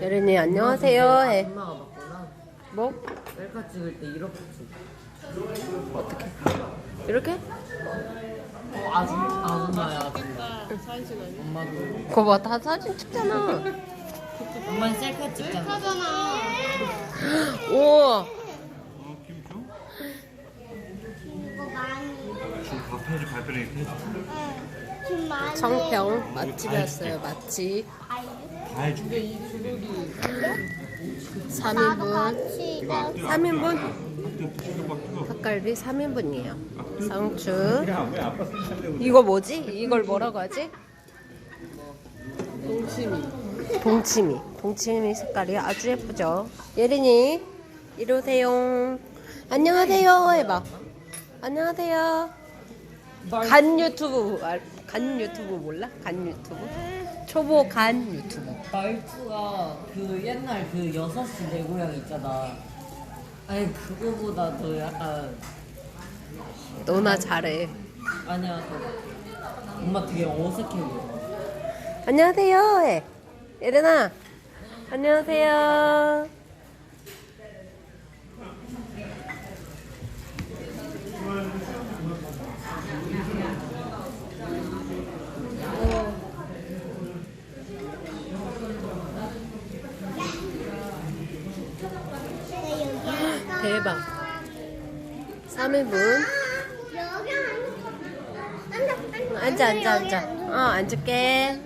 예린이 안녕하세요 해. 엄마가 봤구나. 뭐? 셀카 찍을 때 이렇게 찍. 어떻게? 이렇게? 어, 아줌, 아줌마야, 아줌마. 엄마도. 그거 봐, 다 사진 찍잖아. 엄마는 셀카 찍잖아. 우와. 지금 밥 해줘 발표를 해줘 청평 맛집이었어요, 맛집. 다 해줄게 3인분. 3인분? 뜨거 뜨거 닭갈비 3인분이에요. 상추. 이거 뭐지? 이걸 뭐라고 하지? 동치미. 동치미. 동치미 색깔이 아주 예쁘죠? 예린이, 이리 오세요. 안녕하세요. 해봐. 안녕하세요. 간 유튜브, 알- 간 유튜브 몰라? 간 유튜브? 초보 간 유튜브. 말투가 그 옛날 그 여섯 시 내 고향 있잖아. 아니 그거보다 더 약간 너나 잘해. 아니야 그 엄마 되게 어색해 보여. 안녕하세요. 해. 예린아. 안녕하세요. 대박. 3인분. 앉아, 앉아, 앉아. 어, 앉을게.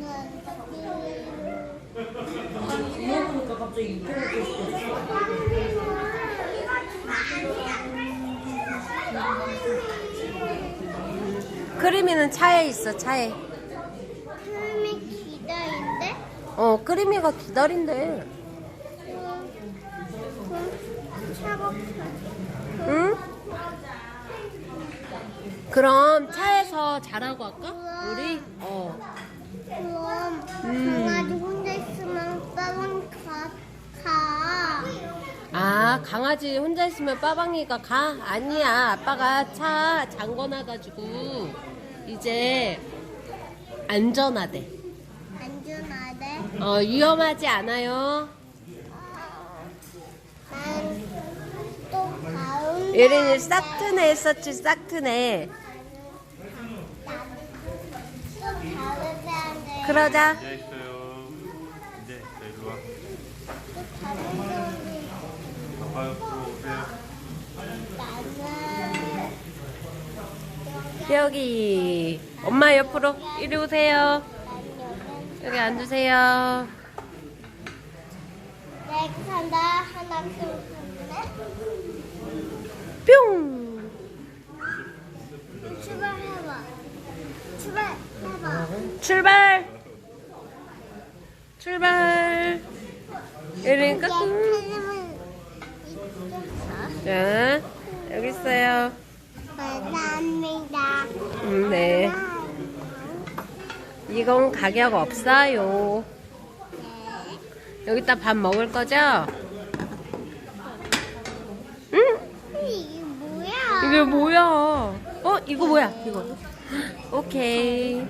크리미는 차에 있어, 차에. 사람이 기다린대? 어, 크리미가 기다린대. 차고 응? 그럼 차에서 자라고 할까? 우리? 어. 그럼 음. 강아지 혼자 있으면 빠방 가, 가. 아, 강아지 혼자 있으면 빠방이가 가? 아니야. 아빠가 차 잠궈놔가지고 이제 안전하대. 안전하대. 어, 위험하지 않아요. 난또 가운데. 예린이 싹트네 했었지, 싹트네. 그러자. 이제 있어요 이제 자 일로 와 가운데 아빠 옆으로 오세요 나는 여기. 엄마 옆으로 이리 오세요. 여기 앉으세요. 내가 간다 하나 둘셋 뿅! 출발해봐. 출발해봐. 출발! 출발! 틀림은 있어. 자, 여기 있어요. 감사합니다. 음, 네. 이건 가격 없어요. 여기다 밥 먹을 거죠? 응? 이게 뭐야? 이게 뭐야? 어? 이거 뭐야? 이거. 오케이.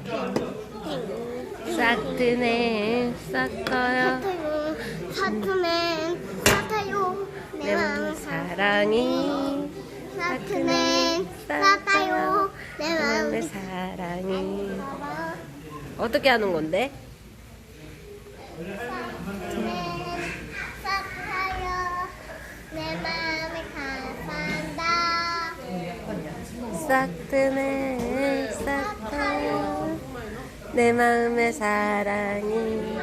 싹 드네. 싹 떠요. 사타요. 사투맨 사타요. 내내 마음 사랑이. 사투맨 사타요. 내 마음의 마음 사랑이. 어떻게 하는 건데? 싹 드네. 싹 떠요. 내 마음의 사랑이.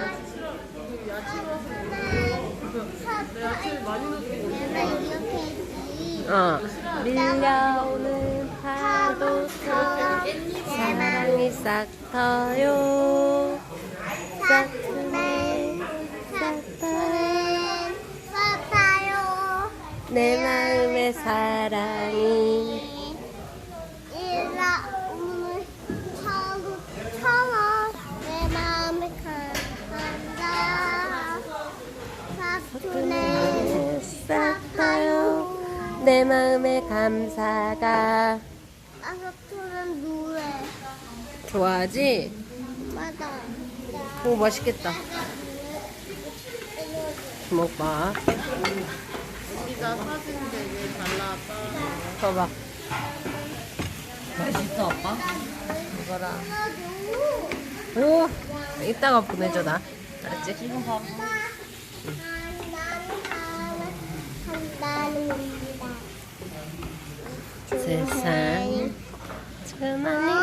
어. 밀려오는 파도 속에 사랑이 싹 터요. 싹 트네, 싹. 사타요. 내 마음의 사랑이. 싹 터요. 내 마음의 감사가. 아사투는 노래. 좋아하지? 맞아. 오, 맛있겠다. 주먹밥. 우리가 사진 되게 잘 나왔다. 봐봐. 맛있어 아빠? 이거라. 오, 이따가 보내줘 나. 알았지? 지금 바로 한다는 겁니다. 세상. 어,